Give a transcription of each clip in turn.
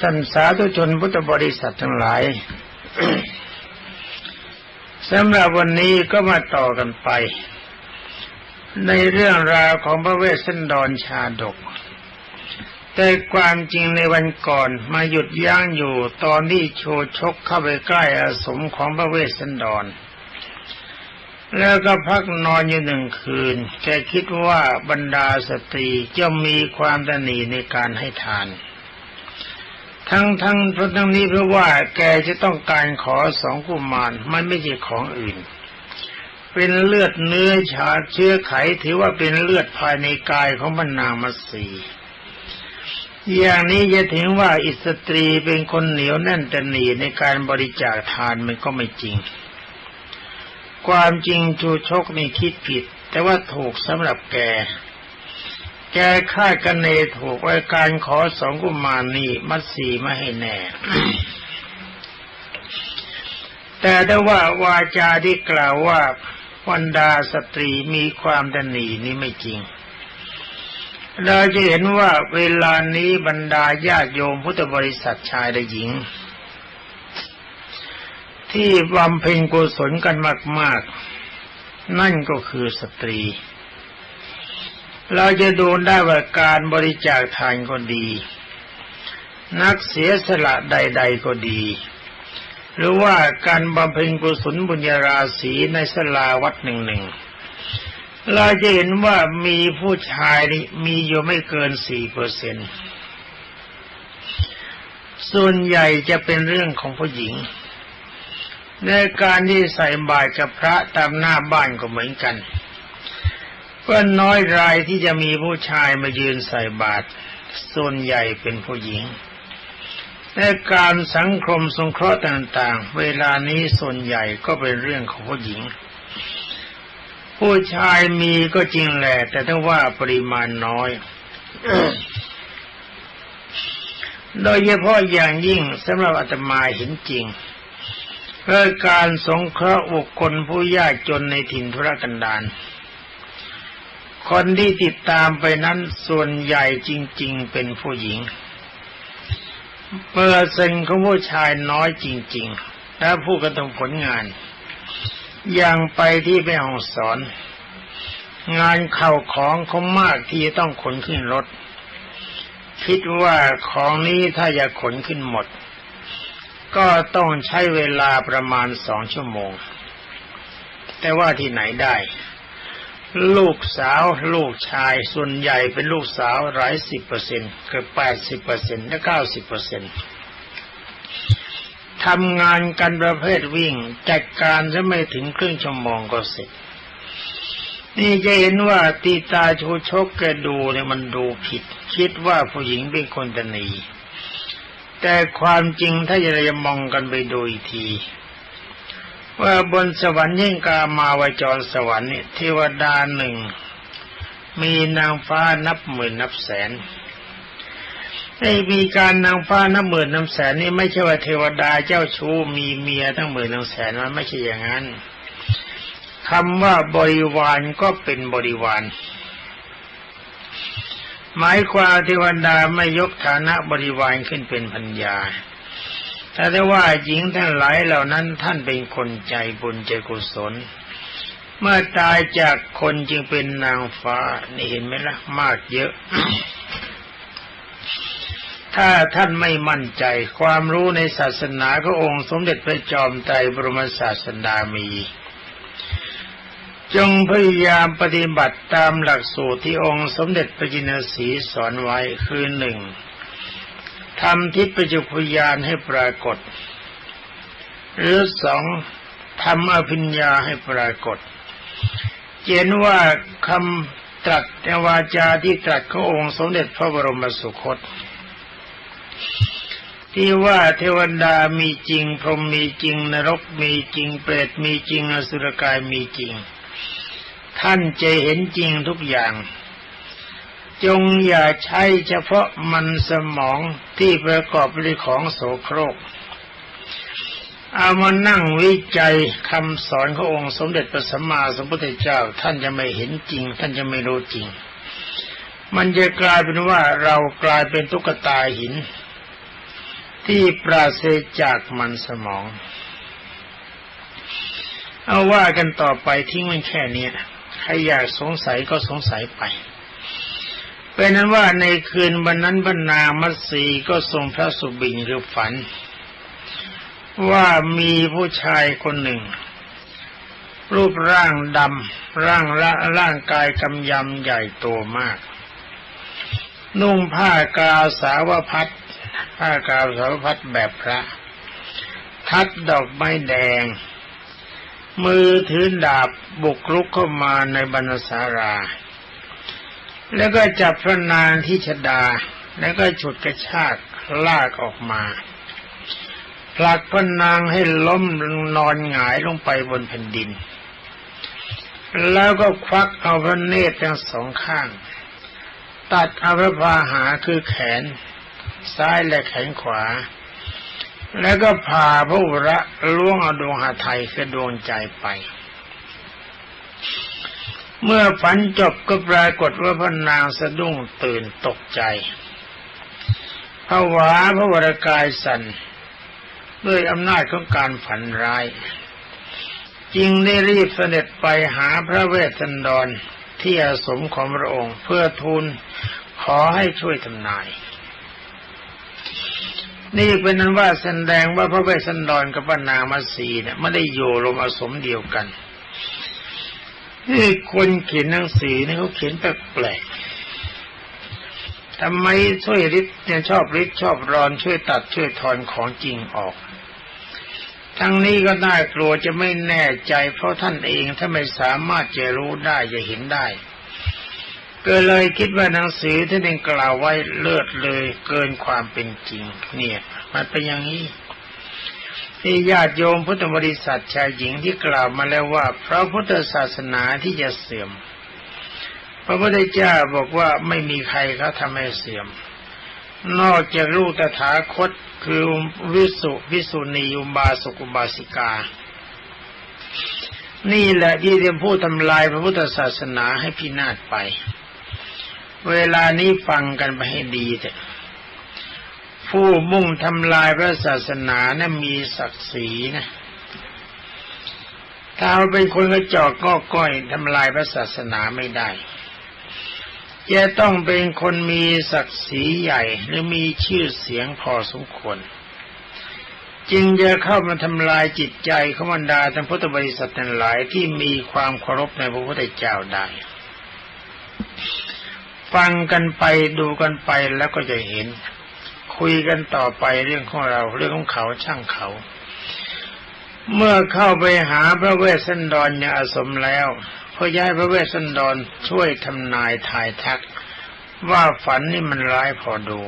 ท่านสาธุชนพุทธบริษัททั้งหลายสำหรับวันนี้ก็มาต่อกันไป ในเรื่องราวของพระเวสสันดรชาดก แต่ความจริงในวันก่อนมาหยุดยั้งอยู่ตอนที่โชชกเข้าไปใกล้อาสมของพระเวสสันดร แล้วก็พักนอนอยู่หนึ่งคืนแกคิดว่าบรรดาสตรีจะมีความตนีในการให้ทาน ทั้งทั้งเพราะทั้งนี้เพราะว่าแกจะต้องการขอสองกุมารมันไม่ใช่ของอื่น เป็นเลือดเนื้อชาเชื้อไขถือว่าเป็นเลือดภายในกายของบรรนางมัสีอย่างนี้จะถึงว่าอิสตรีเป็นคนเหนียวแน่นตนีในการบริจาคทานมันก็ไม่จริง ความจริงจูชกนี่คิดผิด แต่ว่าถูกสำหรับแก แกคาดกันเนถูกไว่าการขอสองกุมารนี่มัดสีไม่ให้แน่ แต่ถ้าว่าวาจาที่กล่าวว่าวันดาสตรีมีความดนีนี่ไม่จริง เราจะเห็นว่าเวลานี้บรรดาญาติโยมพุทธบริษัทชายและหญิง ที่บำเพ็ญกุศลกันมาก ๆ นั่นก็คือสตรี เราจะดูได้ว่าการบริจาคทานก็ดี นักเสียสละใด ๆก็ดี หรือว่าการบำเพ็ญกุศลบุญญาราศีในสลาวัดหนึ่งหนึ่งเราจะเห็นว่ามีผู้ชายนี่มีอยู่ไม่เกินสี่เปอร์เซ็นส่วนใหญ่จะเป็นเรื่องของผู้หญิง ในการที่ใส่บาตรกับพระตามหน้าบ้านก็เหมือนกัน ก็น้อยรายที่จะมีผู้ชายมายืนใส่บาตรส่วนใหญ่เป็นผู้หญิงในการสังคมสงเคราะห์ต่างๆ เวลานี้ส่วนใหญ่ก็เป็นเรื่องของผู้หญิง ผู้ชายมีก็จริงแหละ แต่ถ้าว่าปริมาณน้อย โดยเฉพาะอย่างยิ่งสำหรับอาตมาเห็นจริงเพื่อการสงเคราะห์บุคคลผู้ยากจนในถิ่นธุรกันดาร คนที่ติดตามไปนั้นส่วนใหญ่จริง ๆ เป็นผู้หญิง เปอร์เซ็นต์ของผู้ชายน้อยจริงๆและผู้กระทำผลงาน อย่างไปที่แม่ห้องสอน งานเข่าของเขามากที่ต้องขนขึ้นรถ คิดว่าของนี้ถ้าอยากขนขึ้นหมด ก็ต้องใช้เวลาประมาณสองชั่วโมง แต่ว่าที่ไหนได้ ลูกสาวลูกชายส่วนใหญ่เป็นลูกสาวหลายสิบเปอร์เซ็นต์เกือบแปดสิบเปอร์เซ็นต์และเก้าสิบเปอร์เซ็นต์ทำงานกันประเภทวิ่งจัดการจะไม่ถึงครึ่งชั่วโมงก็เสร็จ นี่จะเห็นว่าตีตาชูชกแกดูเนี่ยมันดูผิด คิดว่าผู้หญิงเป็นคนตนีแต่ความจริงถ้าจะมองกันไปดูอีกที ว่าบนสวรรค์ยิ่งกามาวจรสวรรค์เนี่ยเทวดาหนึ่ง มีนางฟ้านับหมื่นนับแสนไอ้มีการนางฟ้านับหมื่นนับแสนนี่ไม่ใช่ว่าเทวดาเจ้าชู้มีเมียทั้งหมื่นทั้งแสนมันไม่ใช่อย่างนั้นคำว่าบริวารก็เป็นบริวาร หมายความเทวดาไม่ยกฐานะบริวารขึ้นเป็นพัญญา แต่ได้ว่าหญิงทั้งหลายเหล่านั้นท่านเป็นคนใจบุญใจกุศล เมื่อตายจากคนจึงเป็นนางฟ้า นี่เห็นไหมละ่ะ มากเยอะ ถ้าท่านไม่มั่นใจความรู้ในศาสนาขององค์สมเด็จพระจอมไตรบรมศาสดามี จงพยายามปฏิบัติตามหลักสูตรที่องค์สมเด็จพระจินสีสอนไว้คือหนึ่ง ทำทิพยจุพยานให้ปรากฏ หรือสองทำอภิญญาให้ปรากฏ เจนว่าคำตรัสในวาจาที่ตรัสขององค์สมเด็จพระบรมสุคต ที่ว่าเทวดามีจริง พรหมมีจริง นรกมีจริง เปรตมีจริงอสุรกายมีจริง ท่านจะเห็นจริงทุกอย่าง จงอย่าใช้เฉพาะมันสมองที่ประกอบด้วยของโสโครก เอามานั่งวิจัยคำสอนขององค์สมเด็จพระสัมมาสัมพุทธเจ้า ท่านจะไม่เห็นจริง ท่านจะไม่รู้จริง มันจะกลายเป็นว่าเรากลายเป็นตุ๊กตาหิน ที่ปราศจากมันสมอง เอาว่ากันต่อไปทิ้งมันแค่นี้ใครอยากสงสัยก็สงสัยไป เป็นนั้นว่าในคืนวันนั้นบรรณามัตสีก็ทรงพระสุบินคือฝัน ว่ามีผู้ชายคนหนึ่ง รูปร่างดำร่างละร่างกายกำยำใหญ่โตมาก นุ่งผ้ากาสาวพัดผ้ากาสาวพัดแบบพระ ทัดดอกไม้แดง มือถือดาบบุกรุกเข้ามาในบรรณสารา แล้วก็จับพระนางที่ชดา แล้วก็ฉุดกระชากลากออกมาผลักพระนางให้ล้มนอนหงายลงไปบนแผ่นดิน แล้วก็ควักเอาพระเนตรทั้งสองข้าง ตัดเอาพระพาหาคือแขน ซ้ายและแขนขวา แล้วก็พาพระอุระล่วงเอาดวงหาไทยคือดวงใจไป เมื่อฝันจบก็ปรากฏว่าพระนางสะดุ้งตื่นตกใจภาวะพระวรกายสัน่นด้วยอำนาจของการฝันร้ายจึงได้รีบเสด็จไปหาพระเวสสันดรที่อาสมของพระองค์เพื่อทูลขอให้ช่วยทำนาย นี่เป็นนั้นว่าแสดงว่าพระเวสสันดรกับพระนางมาสีเนี่ยไม่ได้อยู่ลมอาสมเดียวกัน นี่คนเขียนหนังสือเนี่เขาเขียนแปลกๆทำไมช่วยริดเนี่ยชอบริดชอบรอนช่วยตัดช่วยทอนของจริงออก ทั้งนี้ก็น่ากลัวจะไม่แน่ใจ เพราะท่านเองถ้าไม่สามารถจะรู้ได้จะเห็นได้ ก็เลยคิดว่าหนังสือที่ได้กล่าวไว้เลิศเลยเกินความเป็นจริง เนี่ย มันเป็นอย่างนี้ ที่ญาติโยมพุทธบริษัทชายหญิงที่กล่าวมาแล้วว่าพระพุทธศาสนาที่จะเสื่อม พระพุทธเจ้าบอกว่าไม่มีใครเขาทำให้เสื่อม นอกจากลูกตถาคตคือวิสุวิสุณีอุบาสกุบาสิกา นี่แหละที่จะพูดทำลายพระพุทธศาสนาให้พินาศไป เวลานี้ฟังกันไปให้ดีเถอะ ผู้มุ่งทำลายพระศาสนานะ่ะมีศักดิ์ศรีนะถ้าเป็นคนกระจอกก็ก้อยทำลายพระศาสนาไม่ได้จะต้องเป็นคนมีศักดิ์ศรีใหญ่หรือมีชื่อเสียงพอสมควร จึงจะเข้ามาทำลายจิตใจของบรรดาท่านพุทธบริษัททั้งหลายที่มีความเคารพในพระพุทธเจ้าได้ ฟังกันไปดูกันไปแล้วก็จะเห็น คุยกันต่อไปเรื่องของเราเรื่องของเขาช่างเขา เมื่อเข้าไปหาพระเวสสันดรยาอาสมแล้วพอย้ายพระเวสสันดรช่วยทำนายทายทัก ว่าฝันนี่มันร้ายพอดู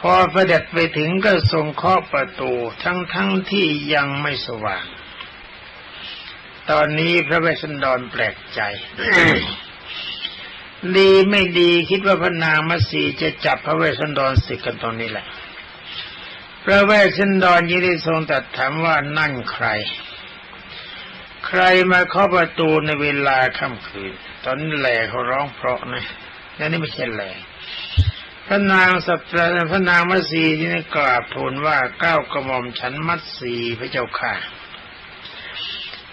พอพระเด็จไปถึงก็ทรงเคาะประตูทั้งทั้งที่ยังไม่สว่าง ตอนนี้พระเวสสันดรแปลกใจ ดีไม่ดีคิดว่าพระนางมัสีจะจับพระเวสสันดรสิกันตรงนี้แหละ พระเวสสันดรยินดีทรงตัดถามว่านั่นใคร ใครมาเคาะประตูในเวลาค่ำคืน ตอนนี้แหล่เขาร้องเพราะนะนั่นนี่ไม่ใช่แหล่พระนางสัตราพระนางมัสีที่นี่กราบทูลว่าก้าวกระหม่อมฉันมัสีพระเจ้าค่ะ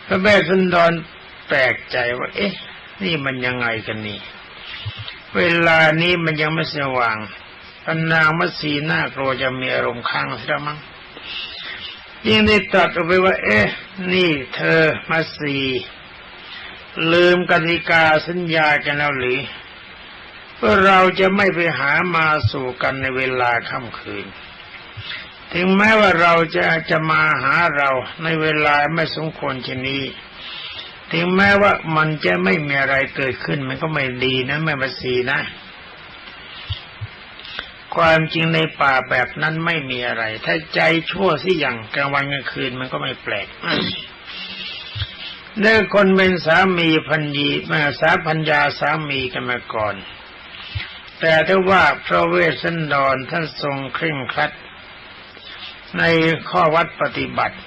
พระแม่สันดอนแปลกใจว่า เอ๊ะ นี่มันยังไงกันนี่ เวลานี้มันยังไม่สว่างพระนางมัสีน่ากลัวจะมีอารมณ์ข้างใช่ไหมยิ่งได้ตรัสออกไปว่า เอ๊ะ นี่เธอมาสีลืมกติกาสัญญากันแล้วหรือว่าเราจะไม่ไปหามาสู่กันในเวลาค่ำคืน ถึงแม้ว่าเราจะจะมาหาเราในเวลาไม่สมควรเช่นนี้ ถึงแม้ว่ามันจะไม่มีอะไรเกิดขึ้น มันก็ไม่ดีนะแม่มาสีนะ ความจริงในป่าแบบนั้นไม่มีอะไร ถ้าใจชั่วสิอย่างกลางวันกลางคืนมันก็ไม่แปลกเนื่อคนเป็นสามีพันยีมาสาพัญญาสามีกันมาก่อน แต่ถ้าว่าพระเวสสันดรท่านทรงเคร่งครัดในข้อวัดปฏิบัติ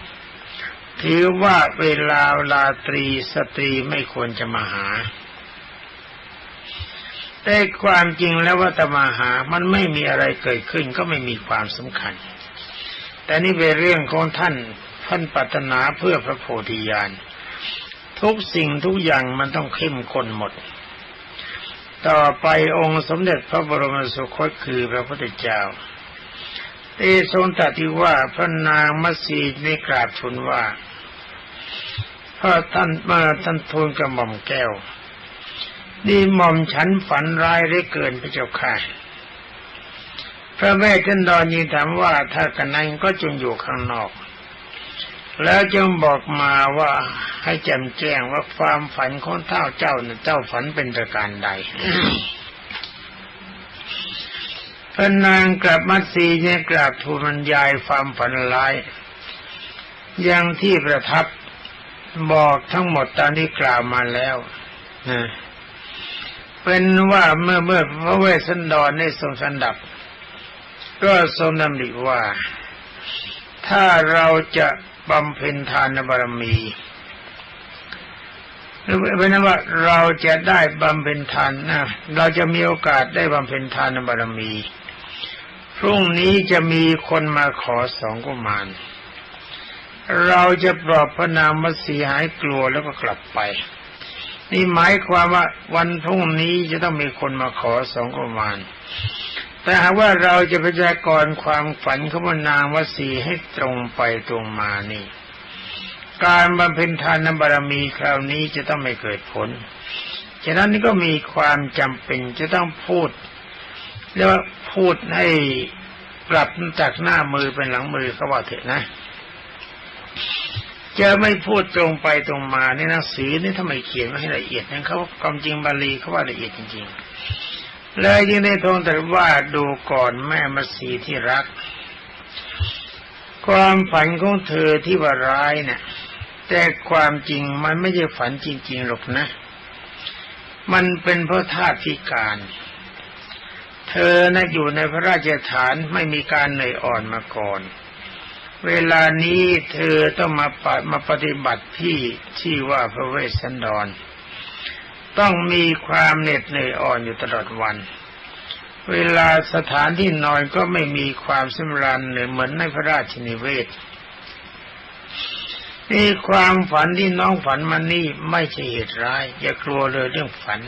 ถือว่าเวลาลาตรีสตรีไม่ควรจะมาหา แต่ความจริงแล้วว่าตมาหามันไม่มีอะไรเกิดขึ้นก็ไม่มีความสำคัญ แต่นี่เป็นเรื่องของท่านท่านปรารถนาเพื่อพระโพธิญาณทุกสิ่งทุกอย่างมันต้องเข้มข้นหมด ต่อไปองค์สมเด็จพระบรมสุคตคือพระพุทธเจ้า ได้ทรงตรัสว่าพระนางมัสีได้กราบทูลว่าพระท่านมาท่านทูลกระหม่อมแก้วนี่หม่อมฉันฝันร้ายได้เกินพระเจ้าค่ะพระแม่ท่านดอนยินถามว่าถ้ากันนั้นก็จงอยู่ข้างนอก แล้วจึงบอกมาว่าให้แจ่มแจ้งว่าความฝันของเท่าเจ้าเนี่ยเจ้าฝันเป็นประการใด พระนางกลับมัสีเนี่ยกราบทูลบรรยายความฝันร้ายอย่างที่ประทับบอกทั้งหมดตามที่กล่าวมาแล้วนะเป็นว่าเมื่อเมื่อพระเวสสันดรได้ทรงสันดับ ก็ทรงดำริว่า ถ้าเราจะบำเพ็ญทานบารมีหรือเป็นว่าเราจะได้บำเพ็ญทานนะเราจะมีโอกาสได้บำเพ็ญทานบารมี รุ่งนี้จะมีคนมาขอสองกุมาร เราจะปลอบพระนางมัสีหายกลัวแล้วก็กลับไป นี่หมายความว่าวันพรุ่งนี้จะต้องมีคนมาขอสองกุมารแต่หากว่าเราจะพยากรณ์ความฝันของนางวสีให้ตรงไปตรงมานี่ การบำเพ็ญทานบารมีคราวนี้จะต้องไม่เกิดผล ฉะนั้นนี่ก็มีความจำเป็นจะต้องพูด เรียกว่าพูดให้ปรับจากหน้ามือเป็นหลังมือเขาว่าเถอะนะจะไม่พูดตรงไปตรงมาในหนังสือนี่ทำไมเขียนมาให้ละเอียดนั่นเขาความจริงบาลีเขาว่าละเอียดจริงๆเลยยังได้ทงแต่ว่าดูก่อนแม่มาสีที่รัก ความฝันของเธอที่ว่าร้ายเนี่ยแต่ความจริงมันไม่ใช่ฝันจริง ๆหรอกนะ มันเป็นเพราะธาตุพิการเธอนะอยู่ในพระราชฐานไม่มีการเหนื่อยอ่อนมาก่อน เวลานี้เธอต้องมาปมาปฏิบัติที่ที่ว่าพระเวสสันดร ต้องมีความเหน็ดเหนื่อยอ่อนอยู่ตลอดวัน เวลาสถานที่นอนก็ไม่มีความสำราญเหมือนในพระราชนิเวศนี่ความฝันที่น้องฝันมานี่ไม่ใช่เหตุร้าย อย่ากลัวเลยเรื่องฝัน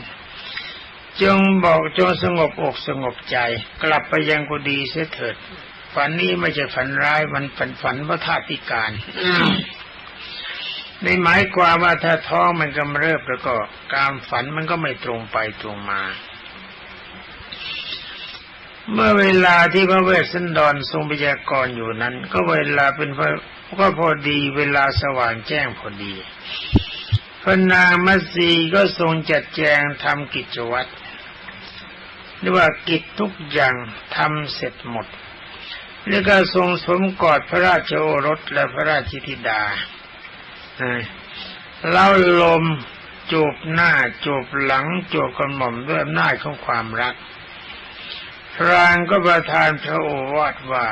จงบอกจงสงบอกสงบใจ กลับไปยังกุดีเสียเถิด ฝันนี้ไม่ใช่ฝันร้ายมันเป็นฝันว่าธาตุพิการในหมายความว่าถ้าท้องมันกำเริบแล้วก็การฝันมันก็ไม่ตรงไปตรงมา เมื่อเวลาที่พระเวสสันดรทรงพยากรณ์อยู่นั้น ก็เวลาเป็นก็พอดีเวลาสว่างแจ้งพอดีพระนางมัสีก็ทรงจัดแจงทำกิจวัตร หรือว่ากิจทุกอย่างทำเสร็จหมด แล้วก็ทรงสมกอดพระราชโอรสและพระราชธิดาเล่าลมจูบหน้าจูบหลังจูบกระหม่อมด้วยอำนาจของความรักพรางก็ประทานพระโอวาทว่า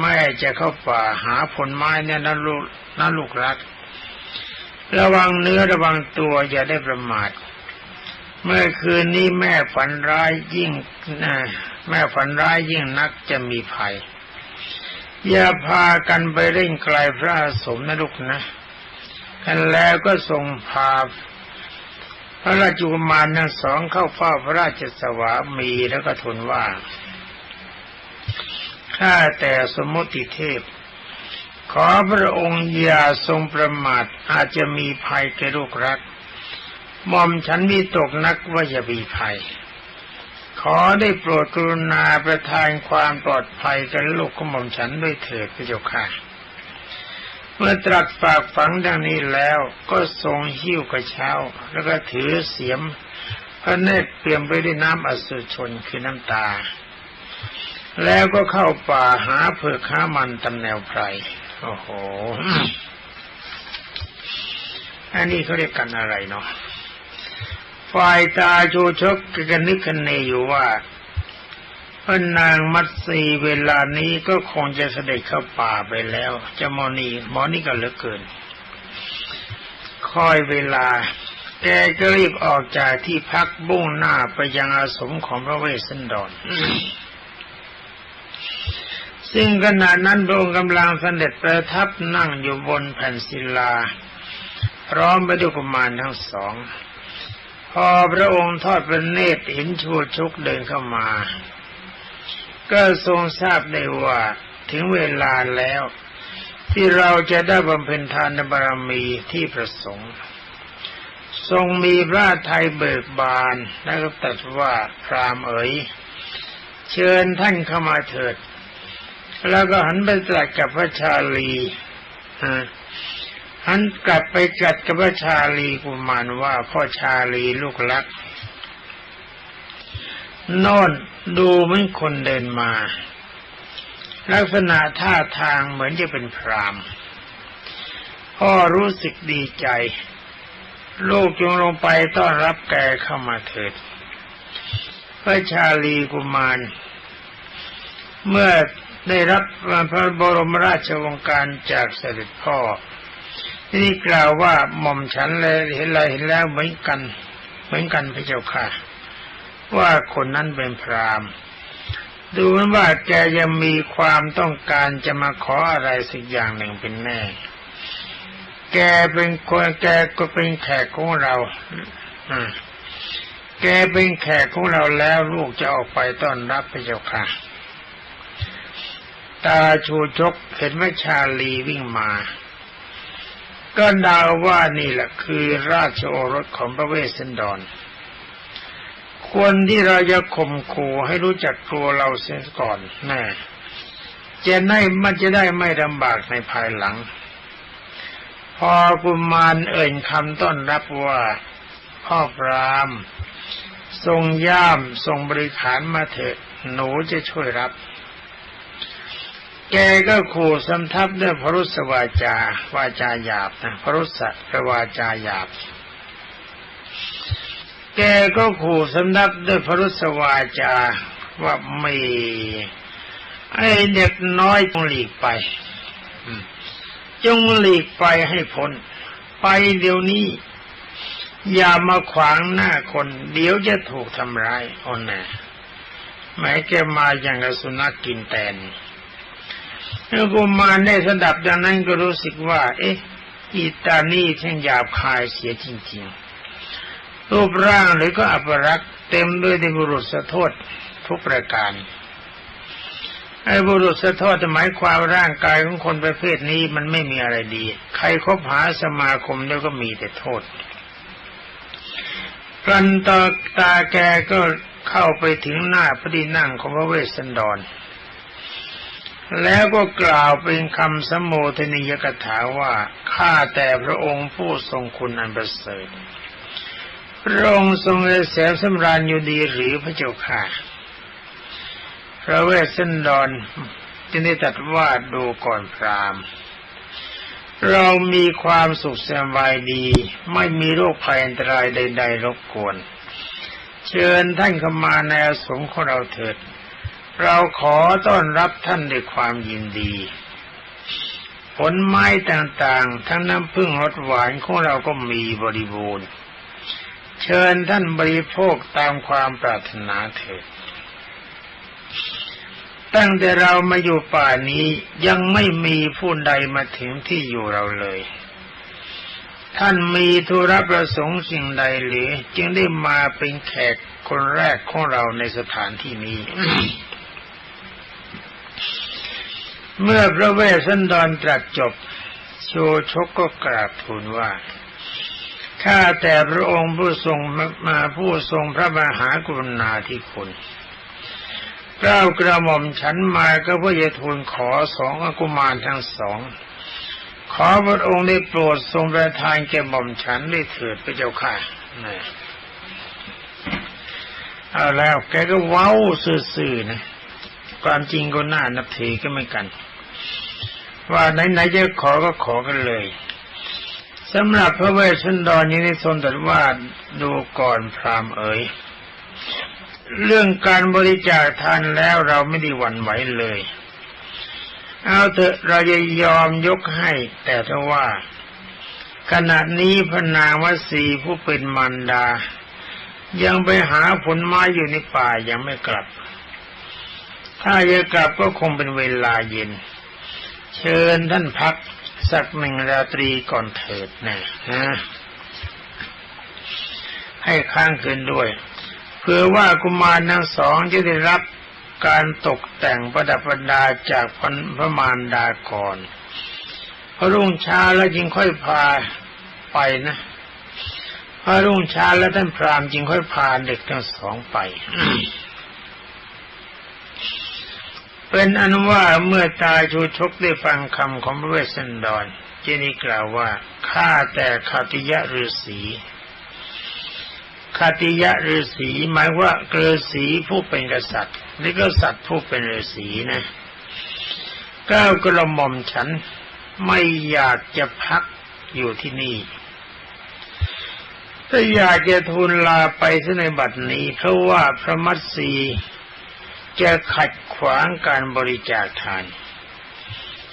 แม่จะเข้าป่าหาผลไม้เนี่ยนะลูกนะลูกรัก ระวังเนื้อระวังตัวอย่าได้ประมาท เมื่อคืนนี้แม่ฝันร้ายยิ่งแม่ฝันร้ายยิ่งนักจะมีภัย อย่าพากันไปเร่งไกลพระสมนะลูกนะกันแล้วก็ส่งพาพระราชกุมารทั้งสองเข้าเฝ้าพระราชสวามีแล้วก็ทูลว่า ข้าแต่สมมติเทพ ขอพระองค์อย่าทรงประมาทอาจจะมีภัยแก่ลูกรัก มอมฉันมีตกนักว่าจะมีภัย ขอได้โปรดกรุณาประทานความปลอดภัยกับลูกของหม่อมฉันด้วยเถิดพระเจ้าค่ะ เมื่อตรัสฝากฝังดังนี้แล้วก็ทรงหิ้วกระเช้า แล้วก็ถือเสียมพระเนตรเปลี่ยมไปด้วยน้ำอสุชนคือน้ำตา แล้วก็เข้าป่าหาเผือกข้ามันตำแนวไพรโอ้โห อันนี้เขาเรียกกันอะไรเนาะ ฝ่ายตาโชชกกันนึกกันเนอยู่ว่าพระนางมัตสีเวลานี้ก็คงจะเสด็จเข้าป่าไปแล้ว จะมอนีมอนี่ก็เหลือเกิน คอยเวลา แกก็รีบออกจากที่พักบุ้งหน้าไปยังอาสมของพระเวสสันดรซึ่งขณะนั้นพระองค์กำลังเสด็จประทับนั่งอยู่บนแผ่นศิลาพร้อมไปด้วยกุมารทั้งสอง พอพระองค์ทอดพระเนตรเห็นชูชุกเดินเข้ามา ก็ทรงทราบได้ว่าถึงเวลาแล้ว ที่เราจะได้บำเพ็ญทานบารมีที่ประสงค์ ทรงมีพระไทยเบิกบานแล้วก็ตรัสว่าพรามเอ๋ยเชิญท่านเข้ามาเถิด แล้วก็หันไปตรัสกับพระชาลี หันกลับไปจัดกับพระชาลีกุมารว่าพ่อชาลีลูกรักโน่นดูเหมือนคนเดินมา ลักษณะท่าทางเหมือนจะเป็นพรามพ่อรู้สึกดีใจ ลูกจงลงไปต้อนรับแกเข้ามาเถิด พระชาลีกุมาร เมื่อได้รับพระบรมราชวงการจากเสด็จพ่อ ที่กล่าวว่าหม่อมฉันเลยเห็นอะไรเห็นแล้วเหมือนกัน เหมือนกันพระเจ้าค่ะ ว่าคนนั้นเป็นพรามดูเหมือนว่าแกยังมีความต้องการจะมาขออะไรสักอย่างหนึ่งเป็นแน่ แกเป็นคนแกก็เป็นแขกของเราอืมแกเป็นแขกของเราแล้วลูกจะออกไปต้อนรับพระเจ้าค่ะ ตาชูชกเห็นแม่ชาลีวิ่งมา ก็ดาวว่านี่แหละคือราชโอรสของพระเวสสันดรควรที่เราจะข่มขู่ให้รู้จักกลัวเราเสียก่อนแน่จะได้มันจะได้ไม่ลำบากในภายหลัง พอกุมารเอ่ยคำต้อนรับว่าพ่อพรามทรงย่ามทรงบริขารมาเถอะหนูจะช่วยรับ แกก็ขู่สำทับด้วยพรุสวาจาวาจาหยาบนะพรุสพระวาจาหยาบ แกก็ขู่สำทับด้วยพรุสวาจาว่าไม่ไอเด็กน้อยจงหลีกไปจงหลีกไปให้พ้นไปเดี๋ยวนี้ อย่ามาขวางหน้าคน เดี๋ยวจะถูกทำร้ายอ่อนแน่หมายแกมาอย่างกับสุนัขกกินแตน เมื่อกุมารได้สดับดังนั้นก็รู้สึกว่า เอ๊ะอีตานี่ช่างหยาบคายเสียจริงๆ รูปร่างหรือก็อัปรักษ์เต็มด้วยในบุรุษสะโทษทุกประการไอ้บุรุษสะโทษหมายความร่างกายของคนประเภทนี้มันไม่มีอะไรดี ใครคบหาสมาคมแล้วก็มีแต่โทษพลันตาตาแกก็เข้าไปถึงหน้าพระที่นั่งของพระเวสสันดร แล้วก็กล่าวเป็นคำสมโภชนิยกถาว่า ข้าแต่พระองค์ผู้ทรงคุณอันประเสริฐพระองค์ทรงเสมสำราญอยู่ดีหรือพระเจ้าค่ะ พระเวสสันดรจึงได้ตรัสว่าดูก่อนพราม เรามีความสุขสบายดี ไม่มีโรคภัยอันตรายใด ๆ รบกวน เชิญท่านเข้ามาในอสมของเราเถิด เราขอต้อนรับท่านด้วยความยินดี ผลไม้ต่างๆ ทั้งน้ำพึ่งรสหวานของเราก็มีบริบูรณ์ เชิญท่านบริโภคตามความปรารถนาเถิดตั้งแต่เรามาอยู่ป่านี้ยังไม่มีผู้ใดมาถึงที่อยู่เราเลย ท่านมีธุระประสงค์สิ่งใดหรือ จึงได้มาเป็นแขกคนแรกของเราในสถานที่นี้ เมื่อพระเวสสันดรตรัสจบ โชชกก็กราบทูลว่าข้าแต่พระองค์ผู้ทรงมาผู้ทรงพระมหากรุณาธิคุณเก้ากระหม่อมฉันมาก็เพื่อจะทูลขอสองอกุมารทั้งสอง ขอพระองค์ได้โปรดทรงประทานแก่หม่อมฉันได้เถิดพระเจ้าค่ะนี่เอาแล้วแกก็เว้าซื่อๆนะ ความจริงก็น่านับถือก็ไม่กัน ว่าไหนๆจะขอก็ขอกันเลยสำหรับพระเวสสันดรนี้ในทรงตรัสว่าดูก่อนพรามเอ๋ยเรื่องการบริจาคทานแล้วเราไม่ได้หวั่นไหวเลย เอาเถอะเราจะยอมยกให้ แต่ถ้าว่า ขณะนี้พระนางวสีผู้เป็นมารดา ยังไปหาผลไม้อยู่ในป่ายังไม่กลับ ถ้าจะกลับก็คงเป็นเวลาเย็น เชิญท่านพักสักหนึ่งราตรีก่อนเถิดนะฮะให้ค้างคืนด้วยเพื่อว่ากุมารทั้งสองจะได้รับการตกแต่งประดับประดาจากพระมารดาก่อนพอรุ่งเช้าแล้วจึงค่อยพาไปนะพอรุ่งเช้าแล้วท่านพรามจึงค่อยพาเด็กทั้งสองไป เป็นอนุว่าเมื่อตายชูชกได้ฟังคำของพระเวสสันดรเจนีกล่าวว่าข้าแต่คาติยะฤาษีคาติยะฤาษีหมายว่าเกฤาษีผู้เป็นกษัตริย์หรือก็สัตว์ผู้เป็นฤาษีนะก้าวกระหม่อมฉันไม่อยากจะพักอยู่ที่นี่ถ้าอยากจะทูลลาไปในบัดนี้เพราะว่าพระมัตสี จะขัดขวางการบริจาคทาน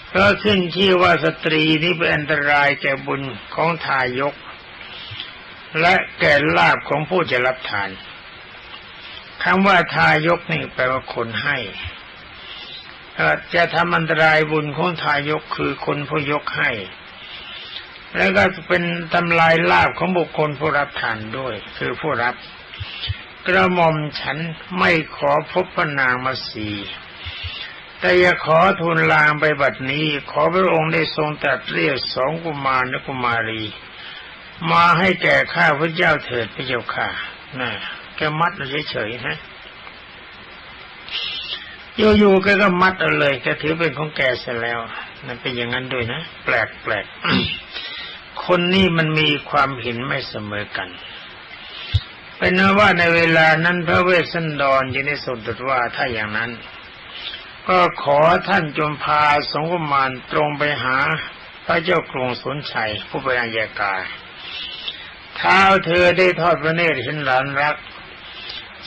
เพราะขึ้นชื่ว่าสตรีนี้เป็นอันตรายแก่บุญของทายก และแก่ลาบของผู้จะรับทานคำว่าทายกนี่แปลว่าคนให้จะทำอันตรายบุญของทายกคือคนผู้ยกให้ แล้วก็เป็นทำลายลาบของบุคคลผู้รับทานด้วย คือผู้รับ กระหม่อมฉันไม่ขอพบพระนางมาสีแต่อย่าขอทูลลางไปบัดนี้ ขอพระองค์ได้ทรงตรัสเรียกสองกุมารและกุมารี มาให้แก่ข้าพระเจ้าเถิดพระเจ้าค่ะน่ะแกมัดเฉยๆนะอยู่ๆแกก็มัดเอาเลยแกถือเป็นของแกเสร็จแล้วนั่นเป็นอย่างนั้นด้วยนะ แปลกแปลกคนนี้มันมีความเห็นไม่เสมอกัน เป็นว่าในเวลานั้นพระเวสสันดรจึงได้สนตรัสว่าถ้าอย่างนั้น ก็ขอท่านจงพาสงฆ์มานตรงไปหาพระเจ้ากรุงสนชัยผู้เป็นอัยกาเท้าเธอได้ทอดพระเนตรเห็นหลานรัก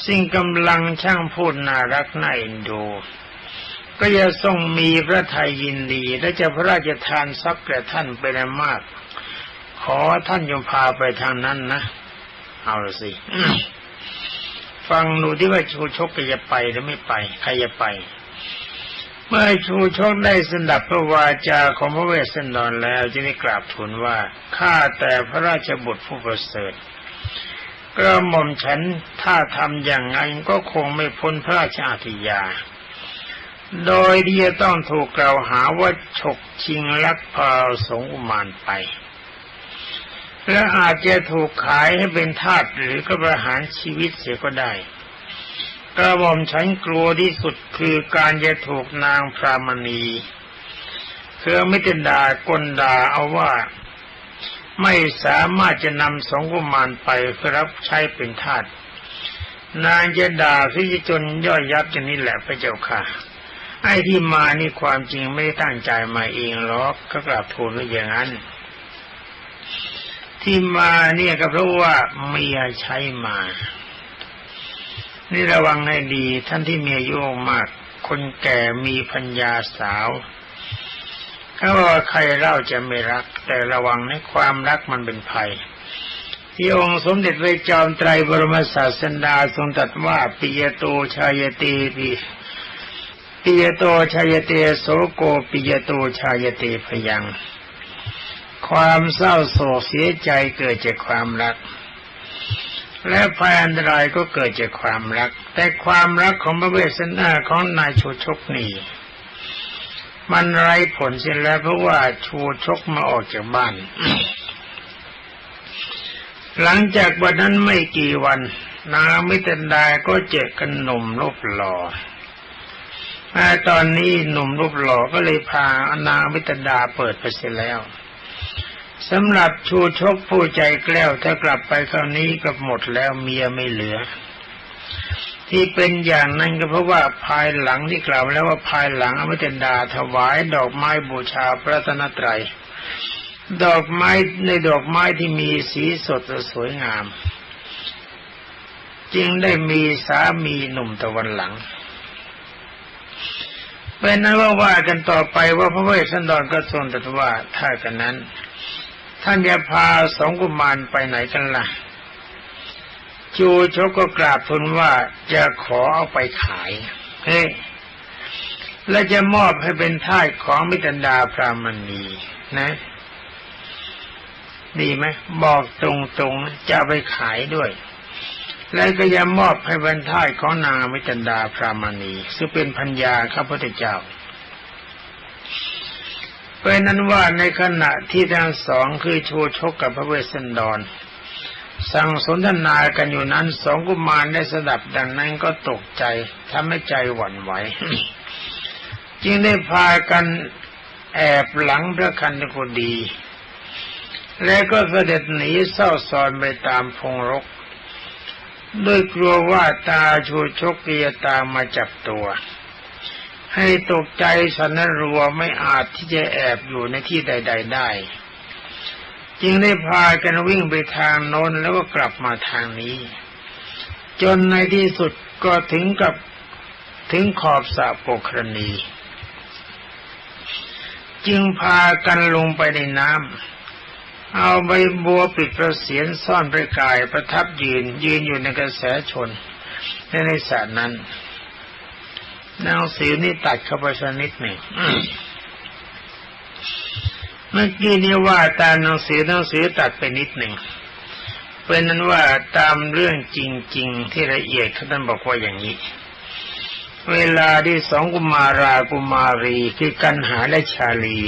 สิ่งกำลังช่างพูดน่ารักน่าเอ็นดู ก็จะทรงมีพระทัยยินดี และจะพระราชทานทรัพย์แก่ท่านเป็นมาก ขอท่านยมพาไปทางนั้นนะ เอาละสิ ฟังดูที่ว่าชูชกจะไปหรือไม่ไป ใครจะไป เมื่อชูชกได้สดับพระวาจาของพระเวสสันดรแล้วจึงได้กราบทูลว่าข้าแต่พระราชบุตรผู้ประเสริฐกระหม่อมฉันถ้าทำอย่างไงก็คงไม่พ้นพระราชาธิยา โดยที่จะต้องถูกกล่าวหาว่าฉกชิงลักพาสงอุมานไป และอาจจะถูกขายให้เป็นทาสหรือก็ประหารชีวิตเสียก็ได้กระหม่อมฉันกลัวที่สุดคือการจะถูกนางพรามณีคือไม่ติดากลดาเอาว่าไม่สามารถจะนำสองกุมารไปเพื่อรับใช้เป็นทาสนางจะด่าที่จนย่อยยับอย่างนี้แหละพระเจ้าค่ะ ไอ้ที่มานี่ความจริงไม่ได้ตั้งใจมาเองหรอกก็กลับทูลว่าอย่างนั้น ที่มาเนี่ยก็เพราะว่าเมียใช้มา นี่ระวังให้ดี ท่านที่เมีอายุมาก คนแก่มีพัญญาสาวถ้าว่าใครเล่าจะไม่รัก แต่ระวังในความรักมันเป็นภัย ที่องค์สมเด็จพระจอมไตรบรมศาสดาทรงตรัสว่าปิยโตชายเตปิปิยโตชายเตโสโกปิยโตชายเตพยัง ความเศร้าโศกเสียใจเกิดจากความรัก และภัยอันตรายก็เกิดจากความรัก แต่ความรักของพระเวสสันดาของนายชูชกนี่มันไร้ผลเสียแล้วเพราะว่าชูชกมาออกจากบ้าน หลังจากวันนั้นไม่กี่วันนางมิตรดาก็เจอกันหนุ่มรูปหล่อแต่ตอนนี้หนุ่มรูปหล่อก็เลยพานางมิตรดาเปิดไปเสียแล้ว สำหรับชูชกผู้ใจแกล้วถ้ากลับไปคราวนี้ก็หมดแล้วเมียไม่เหลือ ที่เป็นอย่างนั้นก็เพราะว่าภายหลังที่กล่าวแล้วว่าภายหลังอมิตดาถวายดอกไม้บูชาพระตนตรัย ดอกไม้ในดอกไม้ที่มีสีสดสวยงาม จึงได้มีสามีหนุ่มตะวันหลังเป็นนั้นว่าว่ากันต่อไปว่าพระเวสสันดรก็ทรงตรัสว่าถ้ากันนั้น ท่านจะพาสองกุมารไปไหนกันละ่ะ จูชกก็กราบทูลว่าจะขอเอาไปขายเฮ้และจะมอบให้เป็นทาสของมิตรดาพรามณีนะ ดีไหมบอกตรงๆจะไปขายด้วย และก็จะมอบให้เป็นทาสของนางมิตรดาพรามณีซึ่งเป็นพัญญาข้าพเจ้า เป็นนั้นว่าในขณะที่ทั้งสองคือชูชกกับพระเวสสันดร สั่งสนทนากันอยู่นั้นสองกุมารได้สดับดังนั้นก็ตกใจทำให้ใจหวั่นไหวจึงได้พากันแอบหลังพระคันธกุดี และก็เสด็จหนีเศร้าซอนไปตามพงรก ด้วยกลัวว่าตาชูชกเกียตามมาจับตัว ให้ตกใจสันนรัวไม่อาจที่จะแอบอยู่ในที่ใด ๆ ได้ จึงได้พากันวิ่งไปทางโน้นแล้วก็กลับมาทางนี้ จนในที่สุดก็ถึงกับถึงขอบสระโปกรณีจึงพากันลงไปในน้ำ เอาใบบัวปิดประเสียนซ่อนประกายประทับยืนยืนอยู่ในกระแสชนในในสระนั้น หนังสือนี่ตัดเข้าไปสักนิดหนึ่งเมื่อกี้นี้ว่าตามหนังสือหนังสือตัดไปนิดหนึ่งเป็นนั้นว่าตามเรื่องจริง ๆ ที่ละเอียดท่านบอกว่าอย่างนี้ เวลาที่สองกุมารากุมารีคือกันหาและชาลี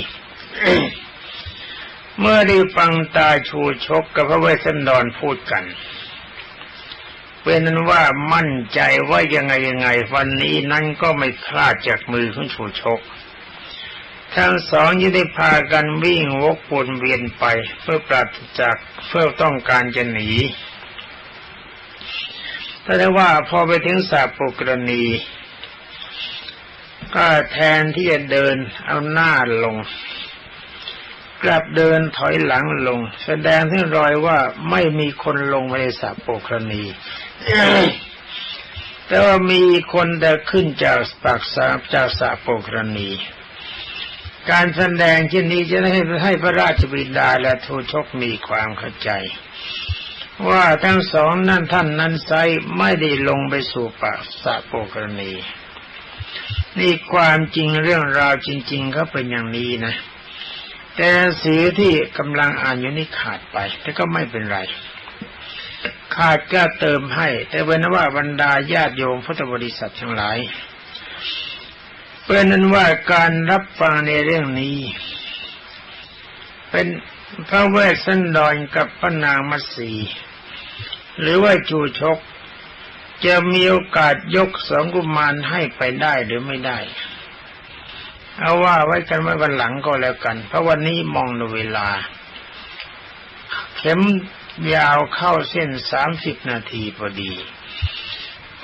เมื่อได้ฟังตาชูชกกับพระเวสสันดรพูดกัน เป็นนั้นว่ามั่นใจว่ายังไงยังไงวันนี้นั้นก็ไม่คลาดจากมือของชูชก ทั้งสองยึดได้พากันวิ่งวกวนเวียนไป เพื่อปราศจากเพื่อต้องการจะหนีแต่ได้ว่าพอไปถึงสาปุกรณี ก็แทนที่จะเดินเอาหน้าลง กลับเดินถอยหลังลง แสดงถึงรอยว่าไม่มีคนลงในสาปุกรณีแต่ว่ามีคนแต่ขึ้นจากปากสาจากสาโปกรณี การแสดงเช่นนี้จะให้ให้พระราชบิดาและทูชกมีความเข้าใจ ว่าทั้งสองนั่นท่านนั้นไซไม่ได้ลงไปสู่ปากสาโปกรณี นี่ความจริงเรื่องราวจริงๆเขาเป็นอย่างนี้นะ แต่สีที่กำลังอ่านอยู่นี่ขาดไป แต่ก็ไม่เป็นไร ขาดก็เติมให้ แต่เว้นว่าบรรดาญาติโยมพุทธบริษัททั้งหลายเป็นนั้นว่าการรับฟังในเรื่องนี้ เป็นพระเวสสันดรกับพระนางมัสี หรือว่าจูชก จะมีโอกาสยกสองกุมารให้ไปได้หรือไม่ได้ เอาว่าไว้กันไว้วันหลังก็แล้วกัน เพราะวันนี้มองในเวลา เข็มยาวเข้าเส้นสามสิบนาทีพอดี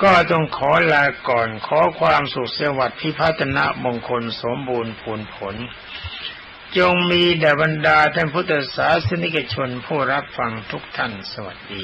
ก็ต้องขอลาก่อนขอความสุขสวัสดิ์พิพัฒนะมงคลสมบูรณ์ผลผล จงมีแด่บรรดาท่านพุทธศาสนิกชนผู้รับฟังทุกท่านสวัสดี